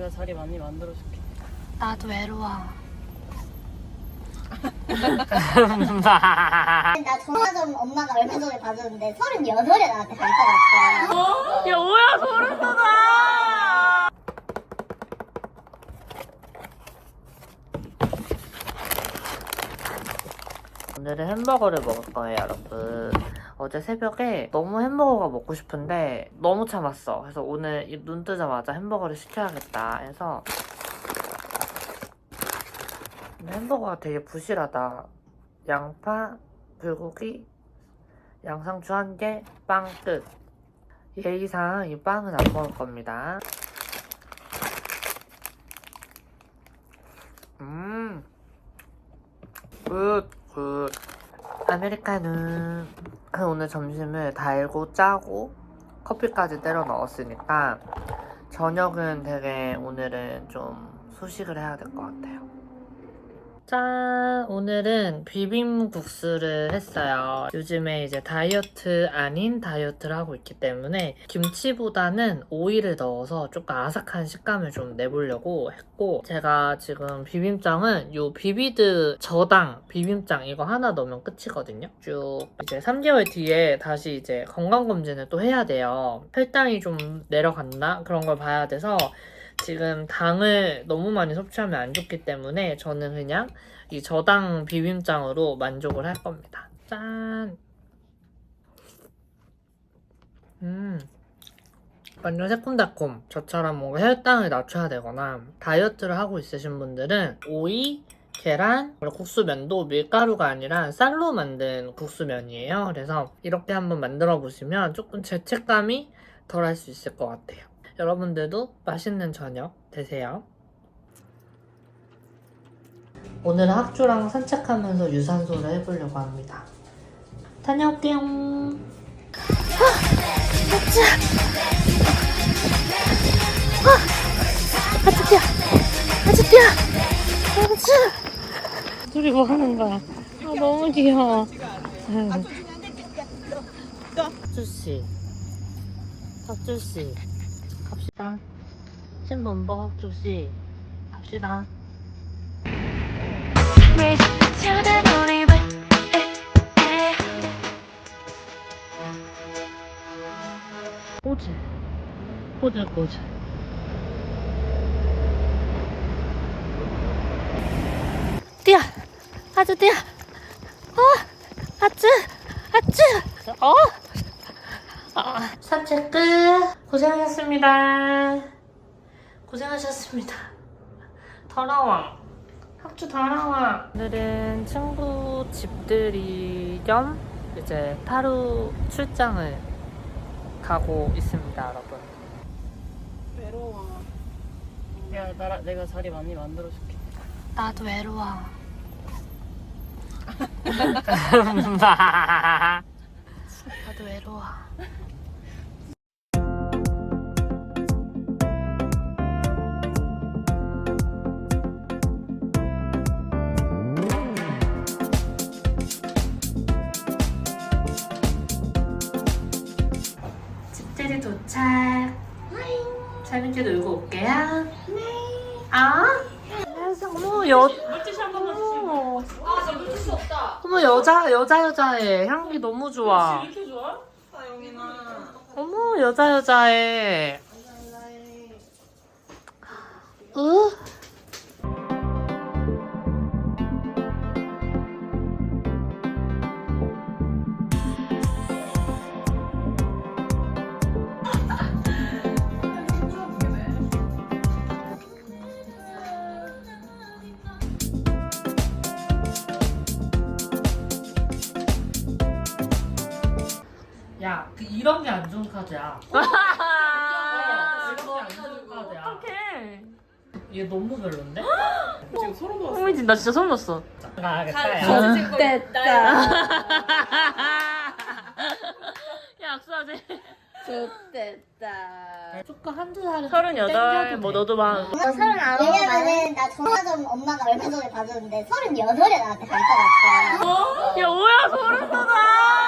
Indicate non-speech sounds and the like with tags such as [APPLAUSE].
내가 자리 많이 만들어줄게. 나도 외로워. [LAUGHS] 나 전화 좀 엄마가 얼마 전에 봐줬는데 38에 나한테 갈것 같아. 야, 뭐야, 소름 돋아! 오늘은 햄버거를 먹을 거예요, 여러분. 어제 새벽에 너무 햄버거가 먹고 싶은데 너무 참았어. 그래서 오늘 이눈 뜨자마자 햄버거를 시켜야겠다 해서 햄버거가 되게 부실하다. 양파, 불고기, 양상추 한 개, 빵 끝. 예의상 이 빵은 안 먹을 겁니다. 음, 굿, 굿. 아메리카노. 오늘 점심을 달고 짜고 커피까지 때려 넣었으니까 저녁은 되게 오늘은 좀 소식을 해야 될 것 같아요. 짠! 오늘은 비빔국수를 했어요. 요즘에 이제 다이어트 아닌 다이어트를 하고 있기 때문에 김치보다는 오이를 넣어서 조금 아삭한 식감을 좀 내보려고 했고 제가 지금 비빔장은 요 비비드 저당 비빔장 이거 하나 넣으면 끝이거든요. 쭉 이제 3개월 뒤에 다시 이제 건강검진을 또 해야 돼요. 혈당이 좀 내려갔나? 그런 걸 봐야 돼서 지금 당을 너무 많이 섭취하면 안 좋기 때문에 저는 그냥 이 저당 비빔장으로 만족을 할 겁니다. 짠! 음. 완전 새콤달콤. 저처럼 뭔가 혈당을 낮춰야 되거나 다이어트를 하고 있으신 분들은 오이, 계란, 그리고 국수면도 밀가루가 아니라 쌀로 만든 국수면이에요. 그래서 이렇게 한번 만들어 보시면 조금 죄책감이 덜 할 수 있을 것 같아요. 여러분들도 맛있는 저녁 되세요. 오늘은 학주랑 산책하면서 유산소를 해보려고 합니다. 다녀올게요. 아주 뛰어! 아주 뛰어! 아주! 둘이 뭐 하는 거야? 아, 너무 귀여워. 학주씨. 학주씨. 갑시다. 신범버 학주씨. 갑시다. 꼬질. 꼬질, 꼬질. 뛰어! 아주 뛰어! 어! 아주! 아주! 어? 아, 산책 끝. 고생하셨습니다. 고생하셨습니다. 더러워. 학주 더러워. 오늘은 친구 집들이 겸 이제 하루 출장을 가고 있습니다, 여러분. 외로워. 야, 나, 내가 자리 많이 만들어줄게. 나도 외로워. [LAUGHS] 나도 외로워. 재밌게 놀고 올게요. 네. 아? 어머 여. 물티슈 한 번만 주세요. 아저 물티슈 없다. 어머 여자 여자 여자애 향기 너무 좋아. 이렇게 좋아? 아. 어머 여자 여자애. 으. 야, 그 이런 게 안 좋은 카드야. 어, 이런 게 안 좋은 카드야. 어떡해. 얘 너무 별론데? [GASPS] 지금 소름 돋았어. 홍민진 나 진짜 소름 돋았어. 나가겠다. 야. 됐다. [LAUGHS] 야, 악수하지. 좋됐다. 조금 한두 살. 서른여덟. 뭐 너도 막. 나 39. 왜냐면은 나 전화 좀 엄마가 얼마 전에 봐줬는데 38에 나한테 갈 것 같아. 야, 뭐야, 소름 돋아.